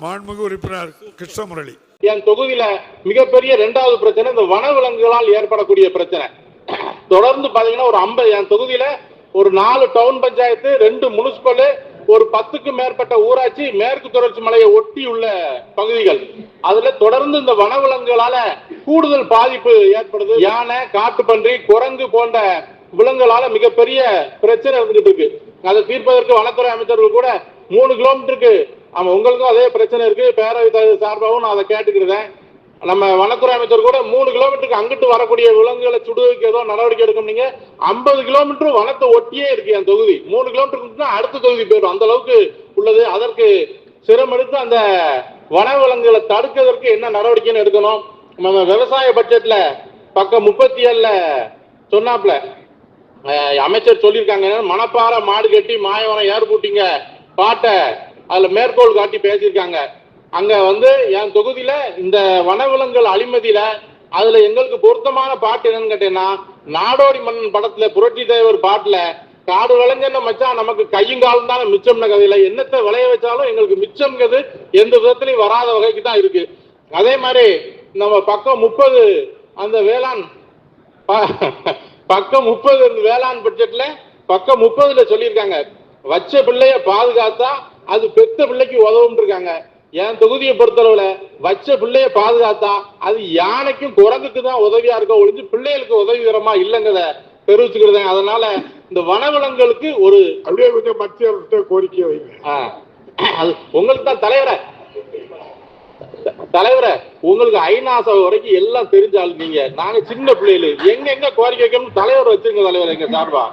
மாண்புமிகு உறுப்பினர் கிருஷ்ணமுரளி. என் தொகுதியில மிகப்பெரிய ரெண்டாவது பிரச்சனை இந்த வனவிலங்குகளால் ஏற்படக்கூடிய பிரச்சனை. தொடர்ந்து பாத்தீங்கன்னா ஒரு ஐம்பது என் தொகுதியில ஒரு நாலு டவுன் பஞ்சாயத்து ரெண்டு முனிசிபல் ஒரு பத்துக்கும் மேற்பட்ட ஊராட்சி மேற்கு தொடர்ச்சி மலையை ஒட்டி உள்ள பகுதிகள். அதுல தொடர்ந்து இந்த வனவிலங்குகளால கூடுதல் பாதிப்பு ஏற்படுது. யானை காட்டுப்பன்றி குரங்கு போன்ற விலங்குகளால மிகப்பெரிய பிரச்சனை இருந்துகிட்டு இருக்கு. அதை தீர்ப்பதற்கு வனத்துறை அமைச்சர்கள் கூட மூணு கிலோமீட்டருக்கு ஆமா உங்களுக்கும் அதே பிரச்சனை இருக்கு. பேரவை தலைவர் சார்பாகவும் நான் அதை கேட்டுக்கிறேன். நம்ம வனத்துறை அமைச்சர் கூட மூணு கிலோமீட்டருக்கு அங்கிட்டு வரக்கூடிய விலங்குகளை சுடுவதற்கு ஏதோ நடவடிக்கை எடுக்கும். நீங்க ஐம்பது கிலோமீட்டர் வனத்தை ஒட்டியே இருக்கு என் தொகுதி. மூணு கிலோமீட்டருக்கு அடுத்த தொகுதி போயிடும் அந்த அளவுக்கு உள்ளது. அதற்கு சிரமெடுத்து அந்த வன விலங்குகளை தடுக்கிறதுக்கு என்ன நடவடிக்கைன்னு எடுக்கணும். நம்ம விவசாய பட்ஜெட்ல பக்கம் முப்பத்தி ஏழுல சொன்னாப்ல அமைச்சர் சொல்லியிருக்காங்க. மணப்பாறை மாடு கட்டி மாயவரம் ஏர் பூட்டிங்க பாட்டை அதுல மேற்கோள் காட்டி பேசியிருக்காங்க. அங்க வந்து என் தொகுதியில இந்த வனவிலங்குகள் அழிமதியில அதுல எங்களுக்கு பொருத்தமான பாட்டு என்னன்னு கேட்டீங்கன்னா நாடோடி மன்னன் படத்துல புரட்சி தலைவர் பாட்டுல காடு விளைஞ்சன மச்சான் நமக்கு கையும் காலம் தானே மிச்சம்ன கதையில. என்னத்தை விளைய வச்சாலும் எங்களுக்கு மிச்சம்ங்கிறது எந்த விதத்திலையும் வராத வகைக்கு தான் இருக்கு. அதே மாதிரி நம்ம பக்கம் முப்பது அந்த வேளாண் பக்கம் முப்பது வேளாண் பட்ஜெட்ல பக்கம் முப்பதுல சொல்லியிருக்காங்க. வச்ச பிள்ளைய பாதுகாத்தா அது பெத்த பிள்ளைக்கு உதவும் இருக்காங்க. என் தொகுதியை பொறுத்தளவுல வச்ச பிள்ளைய பாதுகாத்தா அது யானைக்கும் குரங்குக்கு தான் உதவியா இருக்க ஒழிஞ்சு பிள்ளைகளுக்கு உதவிகரமா இல்லைங்கிறத தெரிவிச்சுக்கிறேன். அதனால இந்த வனவிலங்குகளுக்கு ஒரு அப்படியே கொஞ்சம் மத்திய அரசு கோரிக்கை வைங்க. அது உங்களுக்கு தான் தலைவரே. தலைவரே உங்களுக்கு ஐநா சபை வரைக்கும் எல்லாம் தெரிஞ்சாலும் நீங்க. நாங்க சின்ன பிள்ளைகள் எங்க எங்க கோரிக்கை வைக்கணும் தலைவர் வச்சிருங்க தலைவர் எங்க சார்பா.